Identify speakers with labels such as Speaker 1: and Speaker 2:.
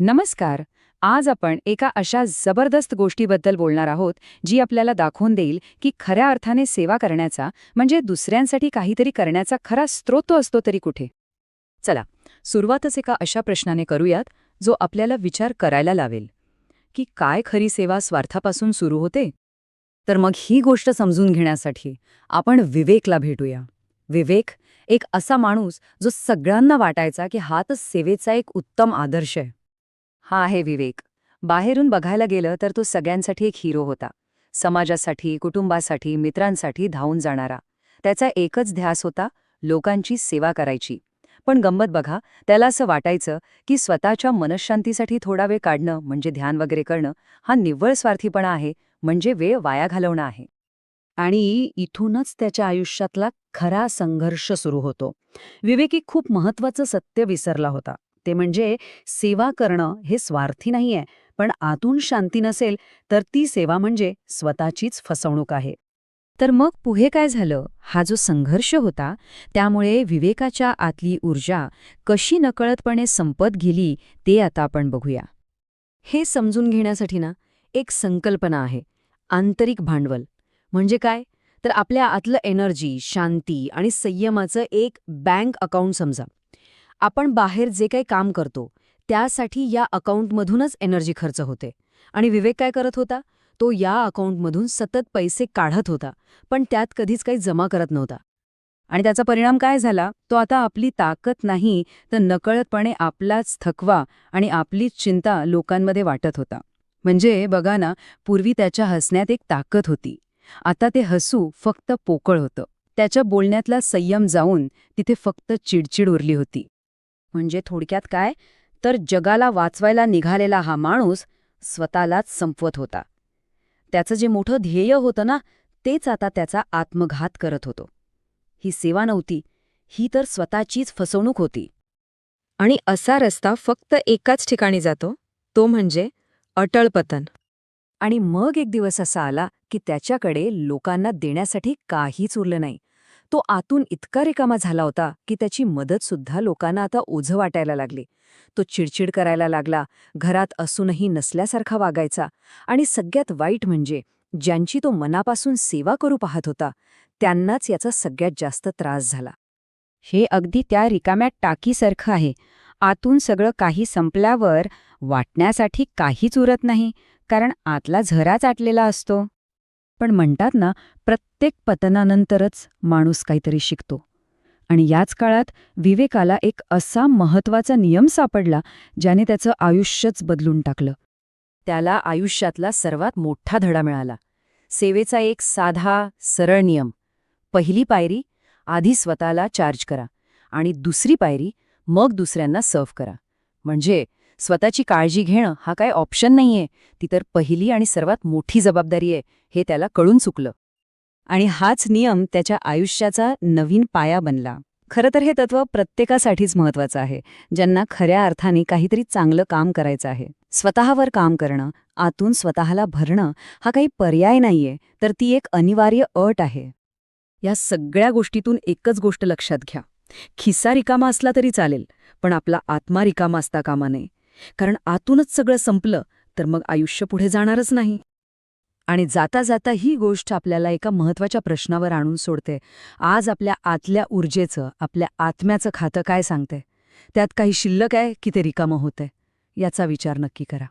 Speaker 1: नमस्कार. आज आपण एका अशा जबरदस्त गोष्टीबद्दल बोलणार आहोत जी आपल्याला दाखवून देईल की खऱ्या अर्थाने सेवा करण्याचा म्हणजे दुसऱ्यांसाठी काहीतरी करण्याचा खरा स्रोत असतो तरी कुठे. चला सुरुवातच एका अशा प्रश्नाने करूयात जो आपल्याला विचार करायला लावेल. की काय खरी सेवा स्वार्थापासून सुरू होते? तर मग ही गोष्ट समजून घेण्यासाठी आपण विवेकला भेटूया. विवेक एक असा माणूस जो सगळ्यांना वाटायचा की हा तर सेवेचा एक उत्तम आदर्श आहे. हा आहे विवेक. बाहेरून बघायला गेलं तर तो सगळ्यांसाठी एक हिरो होता. समाजासाठी कुटुंबासाठी मित्रांसाठी धावून जाणारा. त्याचा एकच ध्यास होता लोकांची सेवा करायची. पण गंमत बघा त्याला असं वाटायचं की स्वतःच्या मनशांतीसाठी थोडा वेळ काढणं म्हणजे ध्यान वगैरे करणं हा निव्वळ स्वार्थीपणा आहे म्हणजे वेळ वाया घालवणं आहे. आणि इथूनच त्याच्या आयुष्यातला खरा संघर्ष सुरू होतो. विवेकी खूप महत्वाचं सत्य विसरला होता. ते म्हणजे सेवा करणं हे स्वार्थी नाहीये. पण आतून शांती नसेल तर ती सेवा म्हणजे स्वतःचीच फसवणूक आहे. तर मग पुढे काय झालं? हा जो संघर्ष होता त्यामुळे विवेकाच्या आतली ऊर्जा कशी नकळतपणे संपत गेली ते आता आपण बघूया. हे समजून घेण्यासाठी ना एक संकल्पना आहे. आंतरिक भांडवल. म्हणजे काय? तर आपल्या आतलं एनर्जी शांती आणि संयमाचं एक बँक अकाउंट समजा. आपण बाहेर जे काही काम करतो त्यासाठी या अकाउंटमधूनच एनर्जी खर्च होते. आणि विवेक काय करत होता? तो या अकाउंटमधून सतत पैसे काढत होता पण त्यात कधीच काही जमा करत नव्हता. आणि त्याचा परिणाम काय झाला? तो आता आपली ताकद नाही तर नकळतपणे आपलाच थकवा आणि आपलीच चिंता लोकांमध्ये वाटत होता. म्हणजे बघा ना पूर्वी त्याच्या हसण्यात एक ताकद होती. आता ते हसू फक्त पोकळ होतं. त्याच्या बोलण्यातला संयम जाऊन तिथे फक्त चिडचिड उरली होती. म्हणजे थोडक्यात काय? तर जगाला वाचवायला निघालेला हा माणूस स्वतःलाच संपवत होता. त्याचं जे मोठं ध्येय होतं ना तेच आता त्याचा आत्मघात करत होतो. ही सेवा नव्हती. ही तर स्वतःचीच फसवणूक होती.
Speaker 2: आणि असा रस्ता फक्त एकाच ठिकाणी जातो तो म्हणजे अटळ पतन.
Speaker 1: आणि मग एक दिवस असा आला की त्याच्याकडे लोकांना देण्यासाठी काहीच उरलं नाही. तो आतून इतका रिकामा झाला होता की त्याची मदतसुद्धा लोकांना आता ओझं वाटायला लागली. तो चिडचिड करायला लागला घरात असूनही नसल्यासारखा वागायचा आणि सगळ्यात वाईट म्हणजे ज्यांची तो मनापासून सेवा करू पाहत होता त्यांनाच याचा सगळ्यात जास्त त्रास झाला. हे अगदी त्या रिकाम्या टाकीसारखं आहे. आतून सगळं काही संपल्यावर वाटण्यासाठी काहीच उरत नाही कारण आतला झराच आटलेला असतो. पण म्हणतात ना प्रत्येक पतनानंतरच माणूस काहीतरी शिकतो. आणि याच काळात विवेकाला एक असा महत्त्वाचा नियम सापडला ज्याने त्याचं आयुष्यच बदलून टाकलं. त्याला आयुष्यातला सर्वात मोठा धडा मिळाला. सेवेचा एक साधा सरळ नियम. पहिली पायरी आधी स्वतःला चार्ज करा. आणि दुसरी पायरी मग दुसऱ्यांना सर्व्ह करा. म्हणजे स्वतःची काळजी घेणं हा काय ऑप्शन नाहीये. ती तर पहिली आणि सर्वात मोठी जबाबदारी आहे हे त्याला कळून चुकलं. आणि हाच नियम त्याच्या आयुष्याचा नवीन पाया बनला. खरं तर हे तत्व प्रत्येकासाठीच महत्वाचं आहे ज्यांना खऱ्या अर्थाने काहीतरी चांगलं काम करायचं आहे. स्वतःवर काम करणं आतून स्वतःला भरणं हा काही पर्याय नाहीये तर ती एक अनिवार्य अट आहे. या सगळ्या गोष्टीतून एकच गोष्ट लक्षात घ्या. खिस्सा रिकामा असला तरी चालेल पण आपला आत्मा रिकामा असता कामा नये. कारण आतूनच सगळं संपलं तर मग आयुष्य पुढे जाणारच नाही. आणि जाता जाता ही गोष्ट आपल्याला एका महत्त्वाच्या प्रश्नावर आणून सोडते. आज आपल्या आतल्या ऊर्जेचं आपल्या आत्म्याचं खातं काय सांगते? त्यात काही शिल्लक आहे की ते रिकामं होतंय? याचा विचार नक्की करा.